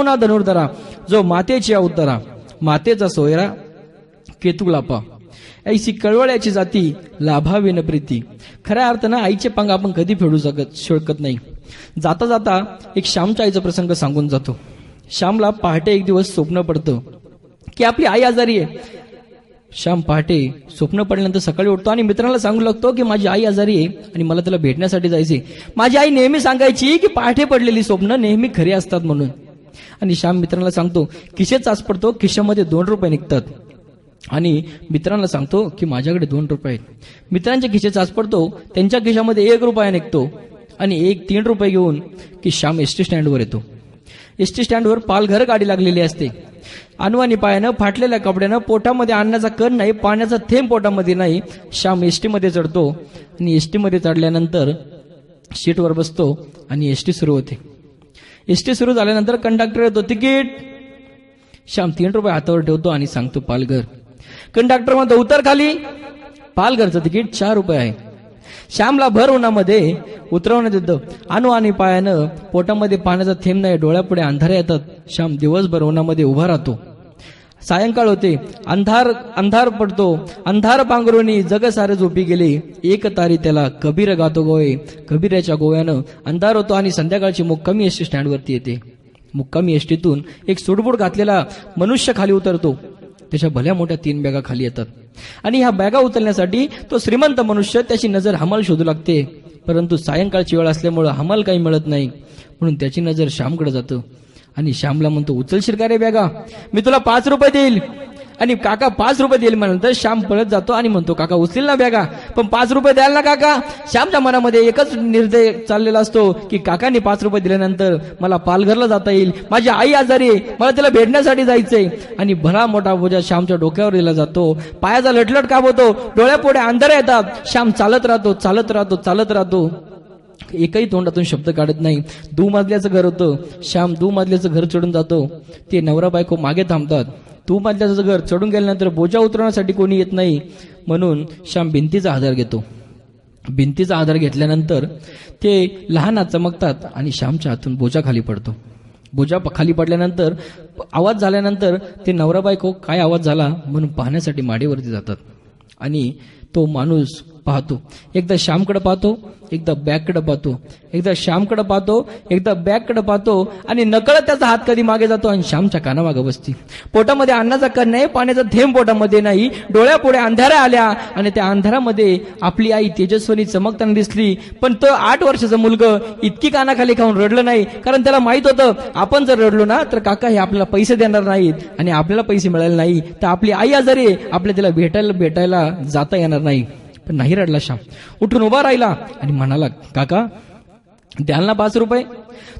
ना धनुर्धरा जो मातेची अवतारा मातेचा सोयरा केतुलापा ऐशी कळवळ्याची जाती लाभाविन प्रीती. खऱ्या अर्थानं आईचे पंग आपण कधी फेडू शकत शकत नाही. जाता जाता एक श्यामच्या आईचा प्रसंग सांगून जातो. श्यामला पहाटे एक दिवस स्वप्न पडतं की आपली आई आजारी आहे. श्याम पहाटे स्वप्न पडल्यानंतर सकाळी उठतो आणि मित्राला सांगू लागतो की माझी आई आजारी आहे आणि मला त्याला भेटण्यासाठी जायचे माझी आई नेहमी सांगायची की पहाटे पडलेली स्वप्न नेहमी खरी असतात म्हणून. आणि श्याम मित्राला सांगतो खिशेत चाच पडतो खिशामध्ये दोन रुपये निघतात. आणि मित्रांना सांगतो की माझ्याकडे दोन रुपये आहेत. मित्रांच्या खिशेत चाच पडतो त्यांच्या खिशामध्ये एक रुपया निघतो आणि एक तीन रुपये घेऊन की श्याम एस टी स्टँडवर येतो. एस टी स्टँडवर पालघर गाडी लागलेली असते. अनुवानी पायानं फाटलेल्या कपड्यानं पोटामध्ये आणण्याचा कण नाही पाण्याचा थेंब पोटामध्ये नाही श्याम एस टीमध्ये चढतो आणि एस टीमध्ये चढल्यानंतर सीटवर बसतो आणि एस टी सुरू होते. एस टी सुरू झाल्यानंतर कंडक्टर येतो. तिकीट. श्याम तीन रुपये हातावर ठेवतो आणि सांगतो पालघर. कंडक्टर म्हणतो उतर खाली. पालघरचं तिकीट चार रुपये आहे. श्यामला भर उन्हामध्ये उतरवण्यात येतं. अनु आणि पायानं पोटामध्ये पाण्याचा थेंब नाही डोळ्यापुढे अंधारे येतात. श्याम दिवसभर उन्हामध्ये उभा राहतो. सायंकाळ होते. अंधार अंधार पडतो. अंधार पांघरुणी जग सारे झोपी गेले. एक तारी त्याला कबीर गातो गोवे. कबीराच्या गोव्यानं अंधार होतो आणि संध्याकाळची मुक्कामी एसटी स्टँडवरती येते. मुक्कामी एसटीतून एक सुडबुड घातलेला मनुष्य खाली उतरतो. त्याच्या भल्या मोठ्या तीन बॅगा खाली येतात. आणि ह्या बॅगा उचलण्यासाठी तो श्रीमंत मनुष्य त्याची नजर हमाल शोधू लागते. परंतु सायंकाळची वेळ असल्यामुळं हमाल काही मिळत नाही. म्हणून त्याची नजर श्यामकडे जातं. आणि श्यामला म्हणतो उचलशील का रे बॅगा? मी तुला पाच रुपये देईल. आणि काका पाच रुपये देईल म्हणल्यानंतर श्याम पळत जातो आणि म्हणतो काका उचलील ना बॅगा? पण पाच रुपये द्याल ना काका? श्यामच्या मनामध्ये एकच निर्णय चाललेला असतो की काकाने पाच रुपये दिल्यानंतर मला पालघरला जाता येईल. माझी आई आजारी आहे. मला तिला भेटण्यासाठी जायचंय. आणि भला मोठा बोजा श्यामच्या डोक्यावर दिला जातो. पायाचा लटलट काप होतो. डोळ्यापुढे अंधार येतात. श्याम चालत राहतो चालत राहतो चालत राहतो. एकही तोंडातून शब्द काढत नाही. दू मजल्याचं घर होतं. श्याम दू मजल्याचं घर चढून जातो. ते नवरा बायको मागे थांबतात. तू मजल्याचं घर चढून गेल्यानंतर बोजा उतरवण्यासाठी कोणी येत नाही. म्हणून श्याम भिंतीचा आधार घेतो. भिंतीचा आधार घेतल्यानंतर ते लहान चमकतात आणि श्यामच्या हातून बोजा खाली पडतो. बोजा प- खाली पडल्यानंतर आवाज झाल्यानंतर ते नवरा बायको काय आवाज झाला म्हणून पाहण्यासाठी माडीवरती जातात. आणि तो माणूस पाहतो. एकदा श्यामकडे पाहतो एकदा बॅगकडे पाहतो. एकदा श्यामकडे पाहतो एकदा बॅगकडे पाहतो आणि नकळत त्याचा हात कधी मागे जातो आणि श्यामच्या कानामागे बसती. पोटामध्ये अन्नाचा कण नाही पाण्याचा थेंब पोटामध्ये नाही डोळ्यापुढे अंधाऱ्या आल्या आणि त्या अंधारामध्ये आपली आई तेजस्वनी चमकताना दिसली. पण तो आठ वर्षाचा मुलगा इतकी कानाखाली खाऊन रडलं नाही कारण त्याला माहीत होतं आपण जर रडलो ना तर काका हे आपल्याला पैसे देणार नाहीत आणि आपल्याला पैसे मिळाले नाही तर आपली आई आजारी आपल्या त्याला भेटायला भेटायला जाता येणार नाही. पण नाही रडला श्याम. उठून उभा राहिला आणि म्हणाला काका द्याल ना पाच रुपये?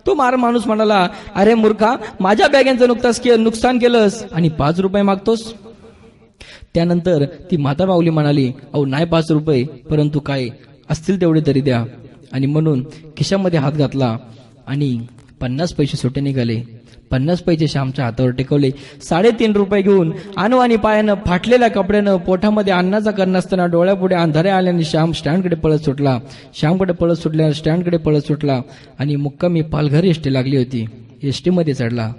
तो मार माणूस म्हणाला अरे मूर्खा माझ्या बॅगेंचं नुकताच के नुकसान केलंस आणि पाच रुपये मागतोस. त्यानंतर ती माता माऊली म्हणाली अहो नाही पाच रुपये परंतु काय असतील तेवढे तरी द्या. आणि म्हणून खिशामध्ये हात घातला आणि पन्नास पैसे सुटे निघाले. पन्नास पैसे श्यामच्या हातावर टेकवले. साडेतीन रुपये घेऊन आणि पायानं फाटलेल्या कपड्यानं पोटामध्ये अन्नाचा कर्ण असताना डोळ्यापुढे अंधारे आल्याने श्याम स्टँडकडे पळत सुटला. श्यामकडे पळत सुटल्या स्टँडकडे पळत सुटला आणि मुक्कामी पालघर एसटी लागली होती. एस टीमध्ये चढला.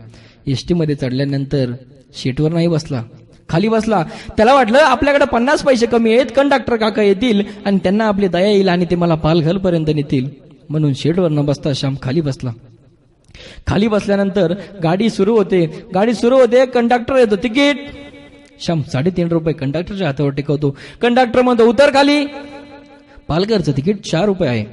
एस टीमध्ये चढल्यानंतर शीटवर नाही बसला. खाली बसला. त्याला वाटलं आपल्याकडे पन्नास पैसे कमी आहेत कंडक्टर काका येतील आणि त्यांना आपली दया येईल आणि ते मला पालघरपर्यंत नेतील. म्हणून शेडवर न बसता श्याम खाली बसला. खाली बसल्यानंतर गाडी सुरू होते. गाडी सुरू होते कंडक्टर येतो. तिकीट. श्याम साडेतीन रुपये. कंडक्टरच्या हातावर टिकवतो. कंडक्टर म्हणतो उतर खाली. पालघरचं तिकीट चार रुपये आहे.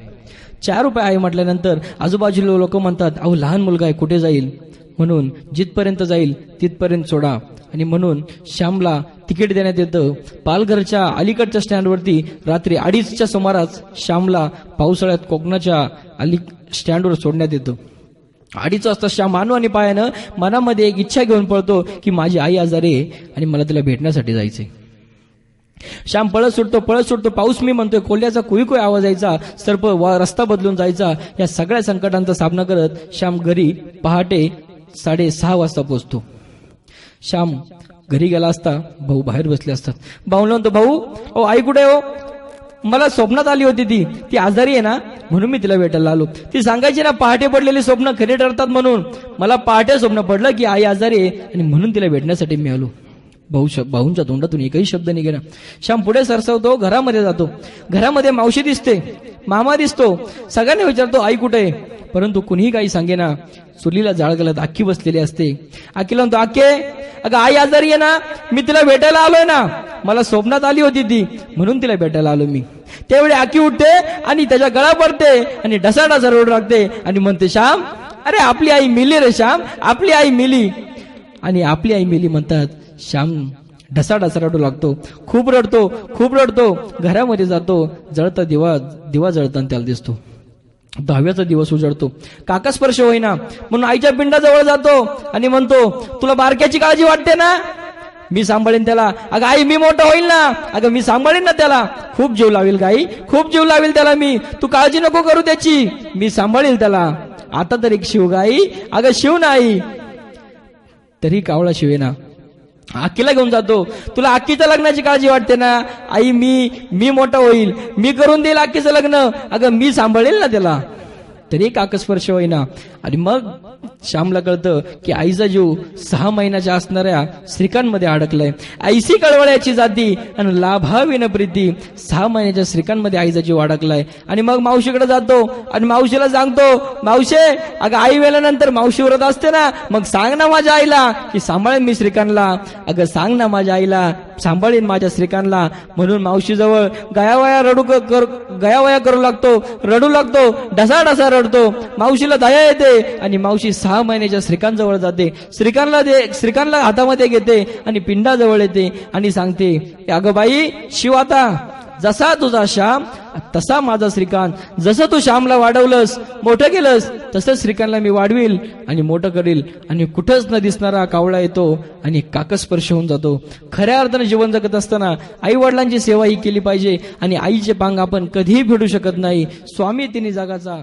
चार रुपये आहे म्हटल्यानंतर आजूबाजूला लोक म्हणतात अहो लहान मुलगा आहे कुठे जाईल? म्हणून जिथपर्यंत जाईल तिथपर्यंत सोडा. आणि म्हणून श्यामला तिकीट देण्यात येतं. पालघरच्या अलीकडच्या स्टँडवरती रात्री अडीचच्या सुमारास श्यामला पावसाळ्यात कोकणाच्या अली स्टँडवर सोडण्यात येतं. अडीच वाजता श्याम मानू आणि पायानं मनामध्ये एक इच्छा घेऊन पळतो की माझी आई आजारी आहे आणि मला तिला भेटण्यासाठी जायचंय. श्याम पळत सुटतो पळत सुटतो पाऊस मी म्हणतोय कोल्ह्याचा कुई कुई आवाज यायचा सर्प वा रस्ता बदलून जायचा या सगळ्या संकटांचा सामना करत श्याम घरी पहाटे साडेसहा वाजता पोचतो श्याम घरी गेला असता भाऊ बाहेर बसले असतात. भाऊ म्हणतो भाऊ ओ आई कुठे हो मला स्वप्नात आली होती ती. ती आजारी आहे ना म्हणून मी तिला भेटायला आलो. ती सांगायची ना पहाटे पडलेली स्वप्न खरे ठरतात म्हणून. मला पहाटे स्वप्न पडलं की आई आजारी आहे आणि म्हणून तिला भेटण्यासाठी मी आलो. भाऊ भाऊंच्या तोंडातून एकही शब्द निघेना श्याम पुढे सरसवतो घरामध्ये जातो. घरामध्ये मावशी दिसते. मामा दिसतो. सगळ्यांनी विचारतो आई कुठे आहे? परंतु कुणीही काही सांगेना चुलीला जाळ घालत आखी बसलेली असते. आखीला म्हणतो आखे अगं आई आजारी आहे ना मी तिला भेटायला आलोय ना मला स्वप्नात आली होती ती म्हणून तिला भेटायला आलो मी. त्यावेळी आखी उठते आणि त्याच्या गळा पडते आणि ढसा ढसा रोड लागते आणि म्हणते श्याम अरे आपली आई मिली रे श्याम आपली आई मिली. आणि आपली आई मिली म्हणतात श्याम ढसा ढसा रडू लागतो खूप रडतो खूप रडतो घरामध्ये जातो जळता दिवा दिवा जळताना त्याला दिसतो. दहाव्याचा दिवस उजळतो काका स्पर्श होईना. म्हणून आईच्या पिंडाजवळ जातो आणि म्हणतो तुला बारक्याची काळजी वाटते ना? मी सांभाळेन त्याला. अगं आई मी मोठा होईल ना? अगं मी सांभाळेन ना त्याला. खूप जीव लावेल गाई. खूप जीव लावेल त्याला मी. तू काळजी नको करू त्याची. मी सांभाळेल त्याला. आता तर एक शिवगाई अगं शिव नाही. तरी कावळा शिवेना. आकीला घेऊन जातो. तुला आकीच्या लग्नाची काळजी वाटते ना? आई मी मी मोठा होईल. मी करून देईल आकीचं लग्न. अगं मी सांभाळेल ना त्याला? तरी काकस्पर्श होईना. आणि मग श्यामला कळतं की आईचा जीव सहा महिन्याच्या असणाऱ्या श्रीकांमध्ये अडकलाय. आईसी कळवळ्याची जाती आणि लाभाविन प्रीती सहा महिन्याच्या श्रीकांमध्ये आईचा जीव अडकलाय. आणि मग मावशीकडे जातो आणि मावशीला सांगतो मावशे अगं आई वेल्यानंतर मावशी व्रत असते ना मग सांग ना माझ्या आईला की सांभाळेन मी श्रीकांतला. अगं सांग ना माझ्या आईला सांभाळीन माझ्या श्रीकांतला. म्हणून मावशीजवळ गयावया रडू क- कर गयावया करू लागतो रडू लागतो ढसा ढसा रडतो. मावशीला दया येते आणि मावशी सहा महिन्याच्या श्रीकांतजवळ जाते. श्रीकांतला दे श्रीकांतला हातामध्ये घेते आणि पिंडाजवळ येते आणि सांगते अगं बाई शिव आता. जसा तुझा श्याम तसा माझा श्रीकांत. जसं तू श्यामला वाढवलंस मोठं केलंस तसं श्रीकांतला मी वाढवील आणि मोठं करील. आणि कुठंच न दिसणारा कावळा येतो आणि काकस्पर्श होऊन जातो. खऱ्या अर्थानं जीवन जगत असताना आई वडिलांची सेवा ही केली पाहिजे आणि आईचे पांग आपण कधीही फेडू शकत नाही. स्वामी तिने जगाचा